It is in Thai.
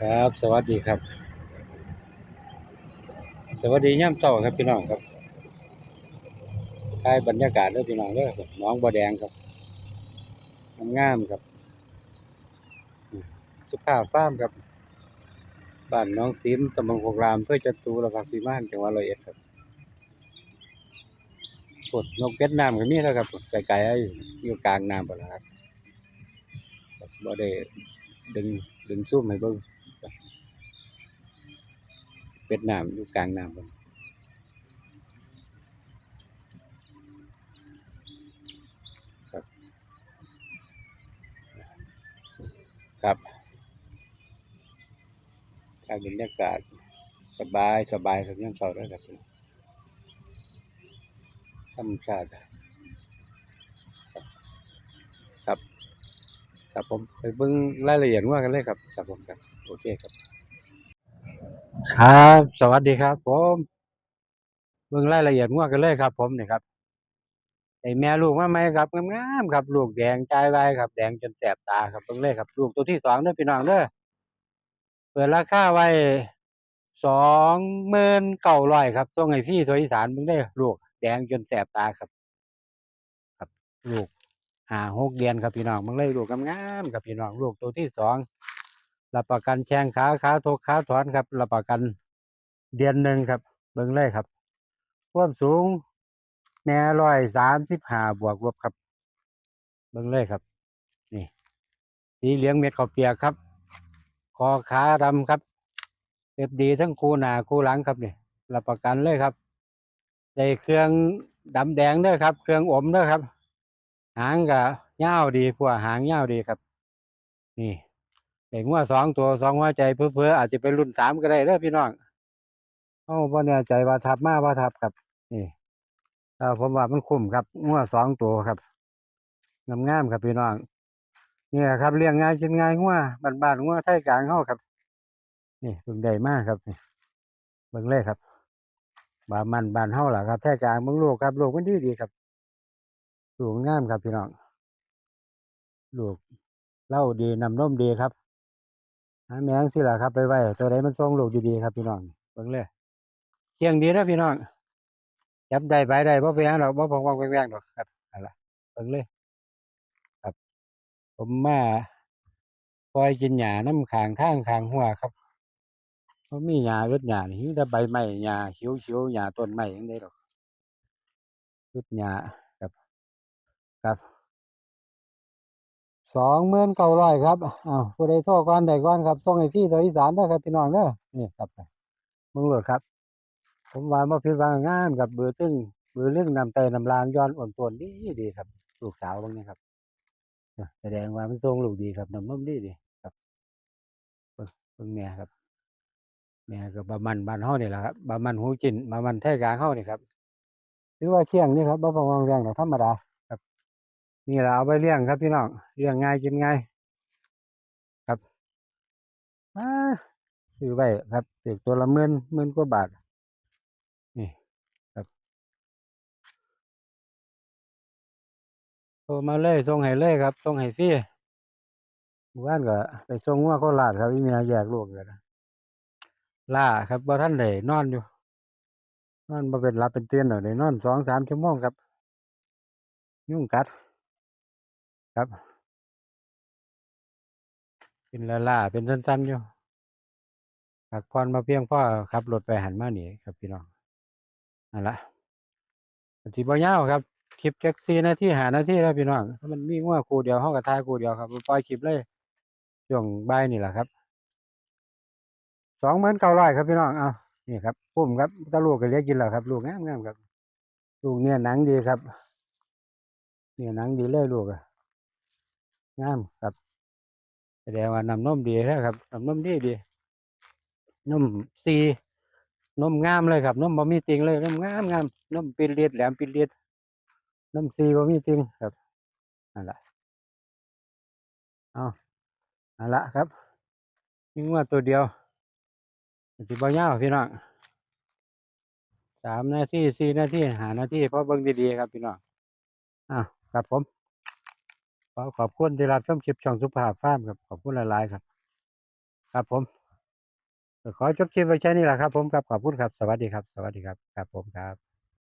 ครับ สวัสดีครับ สวัสดีย่ำเช้าครับพี่น้องครับถ่ายบรรยากาศเด้อพี่น้องเด้อหน้องบัวแดงครับงามครับ สุภาพฟ้ามครับบ้านน้องซิมตำบลโคกรามเพื่อจะตูระพักพิมานจังหวัดร้อยเอ็ดครับกดนกเก็ดน้ำก็มีแล้วครับไกลๆอยู่กลางน้ำบ่ล่ะครับครับบ่ได้ดึงดึงซูมให้เบิ่ง เป็ดน้ำอยู่กลางน้ำบนครับครับการบรรยากาศสบายสบายครับยังเก่าแล้วครับธรรมชาติครับ ครับครับผมไปเบิ่งรายละเอียดว่ากันเลยครับ ครับผมครับ โอเคครับ ครับ สวัสดีครับผมเบิ่งรายละเอียดงัวกันเลยครับ ผมนี่ครับไอแม่ลูกมาไหมครับงามๆครับ ลูกแดงใจไวครับ แดงจนแสบตาครับเบิ่งเลยครับ ลูกตัวที่สองเด้อพี่น้องเด้อเปิดราคาไว้สองหมื่นเก้าร้อยครับส่งให้พี่ตัวอีสานเบิ่งได้ลูกแดงจนแสบตาครับ ครับ ลูกหาหกเดือนครับพี่น้องเบิ่งเลยลูกงามๆครับพี่น้องลูกตัวที่สอง รับประกันแข้งขาขาทกขาถอนครับรับประกันเดือนหนึ่งครับ เบิ่งเลยครับความสูงแม่ร้อยสามสิบห้าบวกลบครับ เบิ่งเลยครับ นี่สีเหลืองเม็ดข้าวเปียกครับ คอขาดำครับเรียบดีทั้งคู่หนาคู่หลังครับนี่รับประกันเลยครับได้เครื่องดำแดงเด้อครับ เครื่องอมเด้อครับ หางก็ยาดีพวกหางยาดีครับ นี่ เด็กว่าสองตัวสองหัวใจเพื่อๆอาจจะเป็นรุ่นสามก็ได้เด้อพี่น้องเอ้าบ่แน่ใจว่าทับมาว่าทับครับ นี่เออผมว่ามันคุ้มครับงัวสองตัวครับงามๆครับพี่น้องเนี่ยครับเลี้ยงง่ายกินง่ายงัวบ้านๆงัวไทยกลางเฮาครับ นี่เบิ่งได้มากครับนี่เบิ่งเลยครับบามันบานเฮาล่ะครับไทยกลางเบิ่งลูกครับลูกมันดีดีครับลูกงามครับพี่น้องลูกเล่าดีนำนมดีครับาแมงสิล่ะครับไปไว้ตัวใดมันทรงลูกดีๆครับพี่น้องเบิ่งเลยเคียงดีนะพี่น้องจับได้ไปได้บ่เป็นหยังดอกบ่พองวางแวงๆดอกครับนั่นล่ะเบิ่งเลยครับ ผมมาคอยกินหญ้าน้ำขางทางขางหัวครับบ่มีหญ้าอึดหญ้านี่มีแต่ใบไม้หญ้าเขียวๆหญ้าต้นไม้จังได๋ดอกอึดหญ้าครับ ครับ สองหมื่นเก้าร้อยครับอ้าวผู้ใดโทรก่อนได้ก่อนครับส่งให้พี่ตัวอีสานเด้ครับพี่น้องเด้อนี่ครับเบิ่งโลดครับ ผมว่าบ่ผิดหวังงามกับเบือตึ้งเบือเรื่องนำไตยนำลางย้อนอ่อนตวนดีดีครับ ลูกสาวเบางนี้ครับแสดงว่ามันทรงลูกดีครับน้ำนมดีดีครับเบิ่งเบิ่งแม่ครับแม่ก็บบะมันบานเฮานี่แหละครับบะมันหูจินบะมันไทยกลางเฮานี่ครับถือว่าเชียงนี่ครับบะวังแรงดอธรรมดา นี่ล่ะเอาไปเลี้ยงครับพี่น้องเลี้ยงง่ายกินง่ายครับอาซื้อไว้ครับซื้อตัวละหมื่นหมื่นกว่าบาท นี่ครับโทรมาเลยส่งให้เลยครับส่งให้ฟรีหมู่บ้านก็ไปส่งงัวโคราชครับอีเมียแยกลูกกันนะล่าครับบ่ทันได้นอนอยู่ นอนบ่เป็นลับเป็นเตื่นดอกได้นอนสองสามชั่วโมงครับ ยุ่งกัด ครับ เป็นล่าล่าเป็นสั้นๆอยู่พักผ่อนมาเพียงพ่อขับรถไปหันมาหนีครับพี่น้องนั่นละก็สิบ่ยาวครับคลิปแจัก4นาที5นาทีแล้วพี่น้องถ้ามันมีงัวคู่เดียวเฮาก็ถ่ายคูเดียวครับปล่อยคลิปเลยช่วงบ่ายนี่แหละครับ29,000ครับพี่น้องเอานี่ครับคุ้มครับถ้าลูกก็เหลือกินแล้วครับ ลูกงามๆครับ ลูกเนี่ยหนังดีครับ เนี่ยหนังดีเลยลูกอะ งามครับ แสดงว่านำนมดีแล้วครับนำนมดีดีนมซีนมงามเลยครับนมบ่มีติงเลยนมงามงามนมปิดเลียดแหลมปิดเลียดนมซีบ่มีติงครับนั่นแหละเอานั่นละครับมีงวดตัวเดียวสิบ่ยาวพี่น้องสามนาทีสี่นาทีห้านาทีเพราะเบิ่งดีๆครับพี่น้องอ้าวครับผม ขอขอบคุณที่รับชมคลิปช่องสุภาพฟาร์มครับ ขอบคุณหลายๆครับ ครับผม ขอจบคลิปไว้แค่นี้แหละครับผมครับ ขอบคุณครับ สวัสดีครับ สวัสดีครับ ครับผมครับ